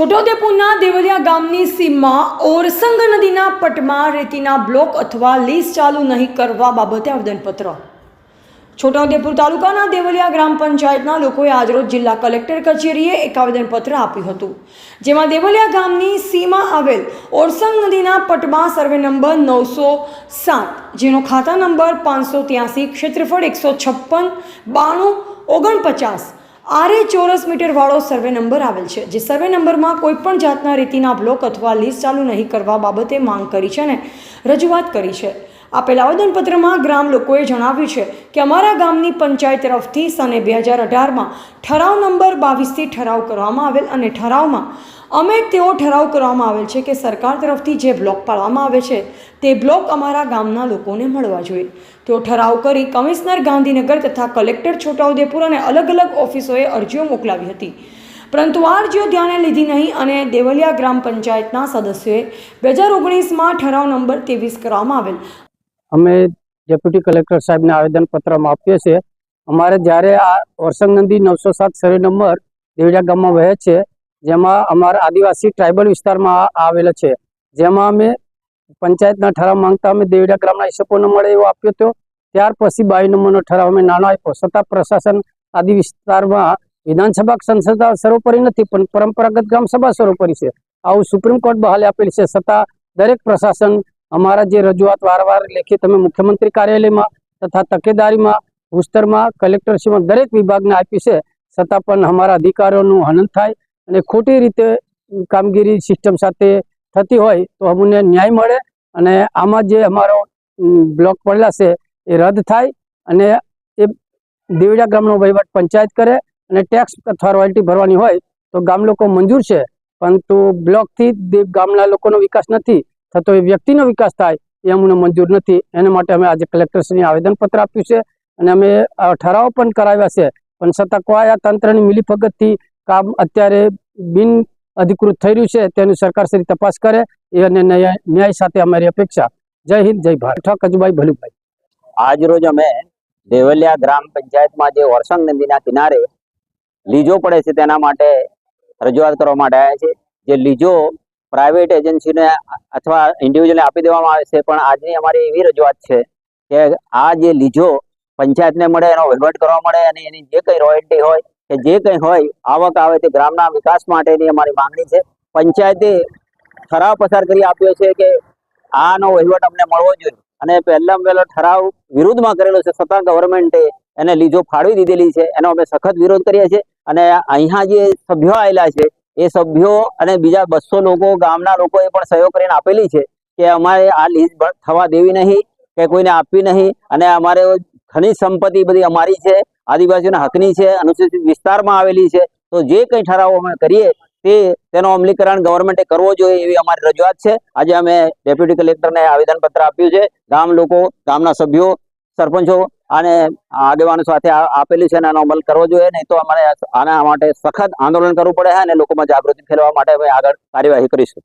છોટાઉદેપુરના દેવલિયા ગામની સીમમાં ઓરસંગ નદીના પટમાં રેતીના બ્લોક અથવા લીઝ ચાલુ નહીં કરવા બાબતે આવેદનપત્ર. છોટાઉદેપુર તાલુકાના દેવલિયા ગ્રામ પંચાયતના લોકોએ આજરોજ જિલ્લા કલેક્ટર કચેરીએ એક આવેદનપત્ર આપ્યું હતું, જેમાં દેવલિયા ગામની સીમા આવેલ ઓરસંગ નદીના પટમાં સર્વે નંબર નવસો સાત, જેનો ખાતા નંબર પાંચસો ત્યાસી, ક્ષેત્રફળ એકસો છપ્પન, બાણું, ઓગણપચાસ આરે ચોરસ મીટર વાળો સર્વે નંબર આવેલ છે, જે સર્વે નંબરમાં કોઈપણ જાતના રીતિના બ્લોક અથવા લીઝ ચાલુ નહીં કરવા બાબતે માંગ કરી છે અને રજૂઆત કરી છે. આપેલ આવેદનપત્રમાં ગ્રામ લોકોએ જણાવ્યું છે કે અમારા ગામની પંચાયત તરફથી સને બે હજાર અઢારમાં ઠરાવ નંબર બાવીસથી ઠરાવ કરવામાં આવેલ અને ઠરાવમાં અમે તેઓ ઠરાવ કરવામાં આવેલ છે કે સરકાર તરફથી જે બ્લોક પાડવામાં આવે છે તે બ્લોક અમારા ગામના લોકોને મળવા જોઈએ. તેઓ ઠરાવ કરી કમિશનર ગાંધીનગર તથા કલેક્ટર છોટાઉદેપુર અને અલગ અલગ ઓફિસોએ અરજીઓ મોકલાવી હતી. પરંતુ આ અરજીઓ ધ્યાને લીધી નહીં અને દેવલિયા ગ્રામ પંચાયતના સદસ્યોએ બે હજાર ઓગણીસમાં ઠરાવ નંબર ત્રેવીસ કરવામાં આવેલ. અમે ડેપ્યુટી કલેક્ટર સાહેબને આવેદનપત્રમાં આપીએ છીએ. અમારે જ્યારે આ ઓરસંગ નદી નવસો સાત સર્વે નંબર દેવડા ગામમાં વહે છે, જેમાં અમારા આદિવાસી ટ્રાઇબલ વિસ્તારમાં આવેલા છે. જેમાં અમે પંચાયતના ઠરાવ માંગતા અમે દેવડા ગ્રામના હિસ્સો ન મળે એવો આપ્યો હતો. ત્યાર પછી બાવી નંબરનો ઠરાવ અમે નાનો આપ્યો. છતાં પ્રશાસન આદિ વિસ્તારમાં વિધાનસભા સંસદ સર્વોપરી નથી, પણ પરંપરાગત ગ્રામ સભા સર્વોપરી છે. આવું સુપ્રીમ કોર્ટ બહાલી આપેલી છે. છતાં દરેક પ્રશાસન અમારા જે રજૂઆત વારંવાર લેખિત અમે મુખ્યમંત્રી કાર્યાલયમાં તથા તકેદારીમાં, ભૂસ્તરમાં, કલેક્ટરશ્રીમાં દરેક વિભાગને આપી છે. છતાં પણ અમારા અધિકારીઓનું હનન થાય અને ખોટી રીતે કામગીરી સિસ્ટમ સાથે થતી હોય તો અમને ન્યાય મળે અને આમાં જે અમારો બ્લોક પડેલા છે એ રદ થાય અને એ દેવડા ગામનો વહીવટ પંચાયત કરે અને ટેક્સ અથવા રોયલ્ટી ભરવાની હોય તો ગામ લોકો મંજૂર છે. પરંતુ બ્લોકથી ગામના લોકોનો વિકાસ નથી. થતો એ વ્યક્તિનો વિકાસ થાય, એ અમને મંજૂર નથી. એના માટે અમે આજે કલેક્ટરશ્રીને આવેદનપત્ર આપ્યું છે અને અમે ઠરાવ પણ કરાવ્યા છે. પણ છતાં કોઈ આ તંત્રની મિલીભગતથી કામ અત્યારે બિન અધિકૃત થઈ રહ્યું છે, તેની સરકારશ્રી તપાસ કરે, એ અને ન્યાય સાથે અમારી અપેક્ષા. જય હિન્દ, જય ભારત. કજુભાઈ ભલુભાઈ. આજ રોજ અમે દેવલિયા ગ્રામ પંચાયતમાં જે વરસંગ નદીના કિનારે લીજો પડે છે, તેના માટે રજૂઆત કરવા માટે આવ્યા છે જે લીજો પ્રાઇવેટ એજન્સીને અથવા ઇન્ડિવિજ્યુઅલને આપી દેવામાં આવે છે. પણ આજની અમારી એવી રજૂઆત છે કે આ જે લીજો પંચાયતને મળે, એનો વહીવટ કરવા મળે અને એની જે કંઈ રોયલ્ટી હોય કે જે કંઈ હોય, આવક આવે તે ગ્રામના વિકાસ માટેની અમારી માંગણી છે. પંચાયતે ઠરાવ પસાર કરી આપ્યો છે કે આનો વહીવટ અમને મળવો જોઈએ. અને પહેલામાં પહેલો ઠરાવ વિરુદ્ધમાં કરેલો છે. છતાં ગવર્મેન્ટે એને લીજો ફાળવી દીધેલી છે. એનો અમે સખત વિરોધ કરીએ છીએ. અને અહીંયા જે સભ્યો આવેલા છે એ સભ્યો અને બીજા બસો લોકો, ગામના લોકોએ પણ સહયોગ કરીને આપેલી છે કે અમારે આ લીઝ થવા દેવી નહીં, કે કોઈને આપવી નહીં. અને અમારે ખનિજ સંપત્તિ બધી અમારી છે, આદિવાસીઓના હકની છે, અનુસૂચિત વિસ્તારમાં આવેલી છે. તો જે કંઈ ઠરાવો અમે કરીએ, તે તેનો અમલીકરણ ગવર્મેન્ટે કરવો જોઈએ એવી અમારી રજૂઆત છે. આજે અમે ડેપ્યુટી કલેક્ટરને આવેદનપત્ર આપ્યું છે. ગામ લોકો, ગામના સભ્યો, સરપંચો અને આગેવાનો સાથે આપેલું છે આનો અમલ કરવો જોઈએ. નહીં તો અમારે આના માટે સખત આંદોલન કરવું પડે છે અને લોકોમાં જાગૃતિ ફેલાવવા માટે અમે આગળ કાર્યવાહી કરીશું.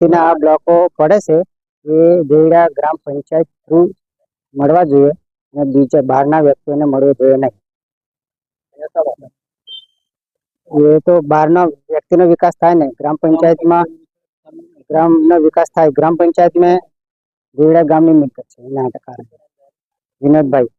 તેના આ બ્લોકો પડે છે. એ દેવડા ગ્રામ પંચાયત થ્રુ મળવા જોઈએ અને બીજા બહારના વ્યક્તિઓને મળવું જોઈએ નહીં. એ તો બહારના વ્યક્તિનો વિકાસ થાય ને. ગ્રામ પંચાયતમાં ગ્રામનો વિકાસ થાય. ગ્રામ પંચાયતમાં દેવડા ગામની મિલકત છે. એના કારણે. વિનોદભાઈ.